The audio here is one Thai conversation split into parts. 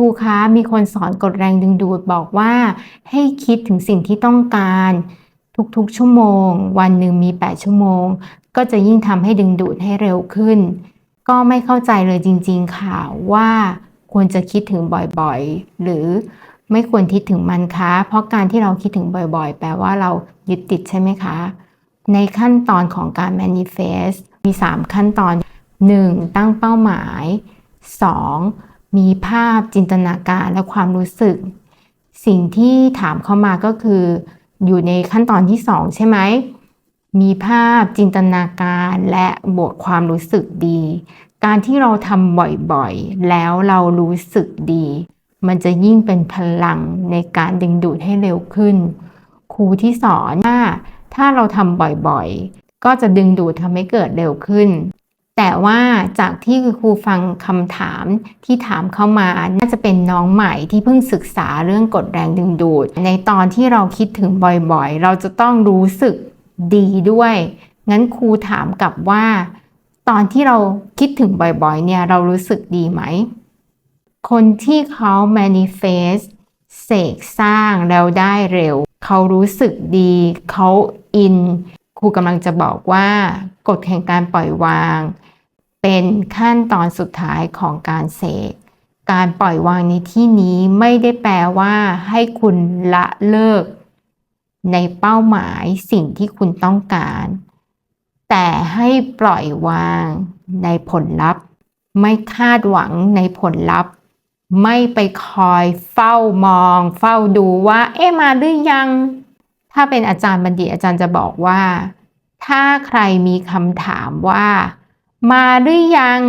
ครูคะมีคนสอนกฎแรงดึงดูดบอกว่า ให้คิดถึงสิ่งที่ต้องการ ทุกๆชั่วโมง วันหนึ่งมี 8 ชั่วโมง ก็จะยิ่งทำให้ดึงดูดให้เร็วขึ้น ก็ไม่เข้าใจเลยจริง ๆ ค่ะว่าควรจะคิดถึงบ่อยๆ หรือไม่ควรคิดถึงมันคะ เพราะการที่เราคิดถึงบ่อยๆ แปลว่าเรายึดติดใช่ไหมคะ ในขั้นตอนของการ manifest มี 3 ขั้นตอน 1. ตั้งเป้าหมาย 2. มีภาพจินตนาการและความรู้สึก สิ่งที่ถามเข้ามาก็คือ อยู่ในขั้นตอนที่ 2 ใช่ไหม มีภาพจินตนาการและบวกความรู้สึกดี การที่เราทำบ่อยๆ แล้วเรารู้สึกดี มันจะยิ่งเป็นพลังในการดึงดูดให้เร็วขึ้น ครูที่สอนว่าถ้าเราทำบ่อยๆ ก็จะดึงดูดทำให้เกิดเร็วขึ้น แต่ว่าจากที่ครูฟังคำถามที่ถามเข้ามา น่าจะเป็นน้องใหม่ที่เพิ่งศึกษาเรื่องกฎแรงดึงดูด ในตอนที่เราคิดถึงบ่อยๆ เราจะต้องรู้สึกดีด้วย งั้นครูถามกลับว่า ตอนที่เราคิดถึงบ่อยๆ เนี่ยเรารู้สึกดีไหม คนที่เขา manifest เสกสร้างแล้วได้เร็ว เขารู้สึกดี เขาอินครูกำลังจะบอกว่ากฎแห่งการปล่อยวาง เป็นขั้นตอนสุดท้ายของการเสก การปล่อยวางในที่นี้ไม่ได้แปลว่าให้คุณละเลิก ในเป้าหมายสิ่งที่คุณต้องการ แต่ให้ปล่อยวางในผลลัพธ์ ไม่คาดหวังในผลลัพธ์ ไม่ไปคอยเฝ้ามอง เฝ้าดูว่า เอ๊ะมาหรือยัง ถ้าเป็นอาจารย์บัณฑิตอาจารย์จะบอกว่า ถ้าใครมีคำถามว่า มาหรือยัง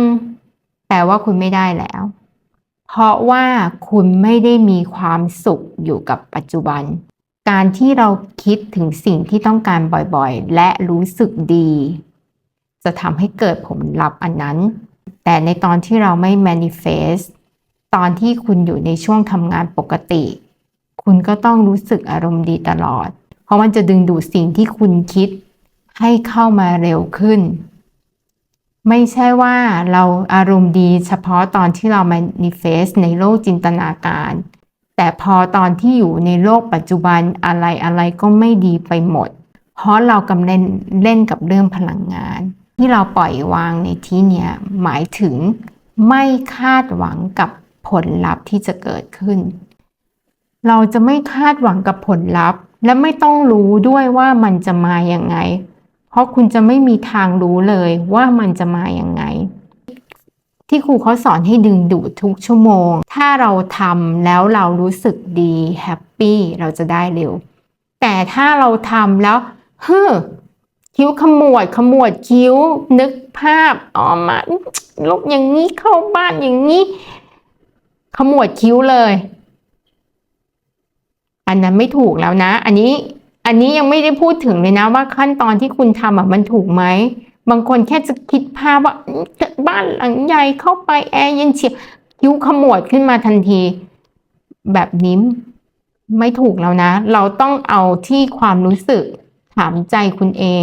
แปลว่าคุณไม่ได้แล้ว เพราะว่าคุณไม่ได้มีความสุขอยู่กับปัจจุบัน การที่เราคิดถึงสิ่งที่ต้องการบ่อยๆ และรู้สึกดี จะทำให้เกิดผลลัพธ์อันนั้น แต่ในตอนที่เราไม่ manifest ตอนที่คุณอยู่ในช่วงทำงานปกติ คุณก็ต้องรู้สึกอารมณ์ดีตลอด เพราะมันจะดึงดูดสิ่งที่คุณคิดให้เข้ามาเร็วขึ้น ไม่ใช่ว่าเราอารมณ์ดีเฉพาะตอนที่เรา manifest ในโลกจินตนาการ แต่พอตอนที่อยู่ในโลกปัจจุบันอะไรอะไรก็ไม่ดีไปหมด เพราะเรากำลังเล่นกับเรื่องพลังงาน ที่เราปล่อยวางในที่เนี้ยหมายถึงไม่คาดหวังกับผลลัพธ์ที่จะเกิดขึ้น เราจะไม่คาดหวังกับผลลัพธ์ และไม่ต้องรู้ด้วยว่ามันจะมาอย่างไง เพราะคุณจะไม่มีทางรู้เลยว่ามันจะมาอย่างไง ที่ครูเขาสอนให้ดึงดูดทุกชั่วโมง ถ้าเราทำแล้วเรารู้สึกดีแฮปปี้เราจะได้เร็ว แต่ถ้าเราทำแล้วเฮ้อคิ้วขมวดขมวดคิ้วนึกภาพออกมาลุกอย่างนี้เข้าบ้านอย่างนี้ ขมวดคิ้วเลย อันนั้นไม่ถูกแล้วนะ อันนี้ อันนี้ยังไม่ได้พูดถึงเลยนะว่าขั้นตอนที่คุณทำอะมันถูกไหมบางคนแค่จะคิดภาพว่าบ้านหลังใหญ่เข้าไปแอร์เย็นเฉียบคิ้วขมวดขึ้นมาทันที แบบนี้ไม่ถูกแล้วนะ เราต้องเอาที่ความรู้สึก ถามใจคุณเอง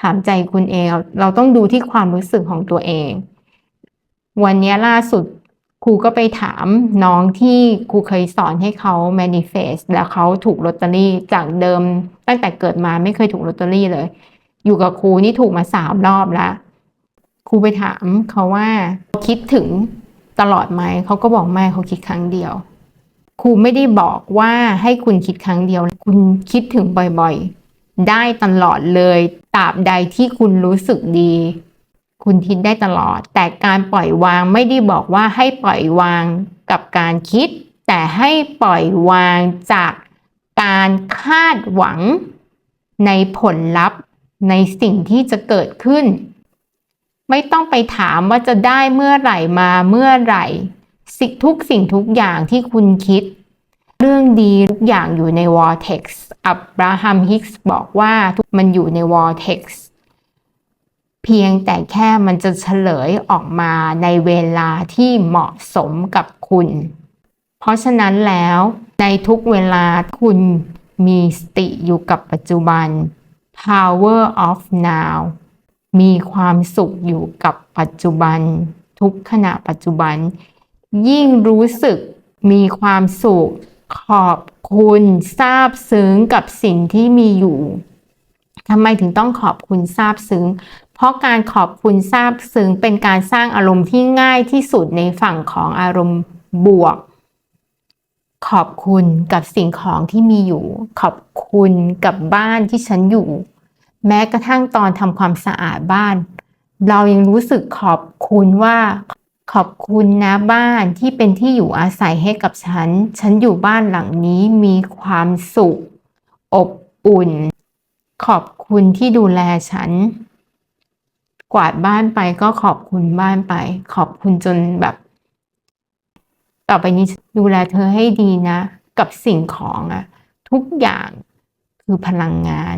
ถามใจคุณเอง เราต้องดูที่ความรู้สึกของตัวเอง วันนี้ล่าสุด รูก็ไปถามน้องที่ครูเคยสอนให้เขา manifest แล้วเขาถูกลอตเตอรี่จากเดิมตั้งแต่เกิดมาไม่เคยถูกลอตเตอรี่เลย อยู่กับครูนี่ถูกมาสามรอบแล้วครูไปถามเขาว่าคิดถึงตลอดไหมเขาก็บอกไม่เขาคิดครั้งเดียวครูไม่ได้บอกว่าให้คุณคิดครั้งเดียว คุณคิดถึงบ่อยๆ ได้ตลอดเลยตราบใดที่คุณรู้สึกดี คุณคิดได้ตลอด แต่การปล่อยวางไม่ได้บอกว่าให้ปล่อยวางกับการคิด แต่ให้ปล่อยวางจากการคาดหวังในผลลัพธ์ในสิ่งที่จะเกิดขึ้น ไม่ต้องไปถามว่าจะได้เมื่อไหร่มาเมื่อไหร่สิ่งทุกสิ่งทุกอย่างที่คุณคิด เรื่องดีทุกอย่างอยู่ใน vortex อับราฮัมฮิกส์บอกว่ามันอยู่ใน vortex เพียงแต่แค่มันจะเฉลยออกมาในเวลาที่เหมาะสมกับคุณ เพราะฉะนั้นแล้วในทุกเวลาคุณมีสติอยู่กับปัจจุบัน power of now มีความสุขอยู่กับปัจจุบัน ทุกขณะปัจจุบัน ยิ่งรู้สึกมีความสุข ขอบคุณซาบซึ้งกับสิ่งที่มีอยู่ทำไมถึงต้องขอบคุณซาบซึ้ง เพราะการขอบคุณซาบซึ้งเป็นการสร้างอารมณ์ที่ง่ายที่สุดในฝั่งของอารมณ์บวก ขอบคุณกับสิ่งของที่มีอยู่ ขอบคุณกับบ้านที่ฉันอยู่ แม้กระทั่งตอนทำความสะอาดบ้าน เรายังรู้สึกขอบคุณว่าขอบคุณนะบ้านที่เป็นที่อยู่อาศัยให้กับฉัน ฉันอยู่บ้านหลังนี้มีความสุข อบอุ่น ขอบคุณที่ดูแลฉัน กวาดบ้านไปก็ขอบคุณบ้านไป ขอบคุณจนแบบ ต่อไปนี้ดูแลเธอให้ดีนะ กับสิ่งของอะทุกอย่างคือพลังงาน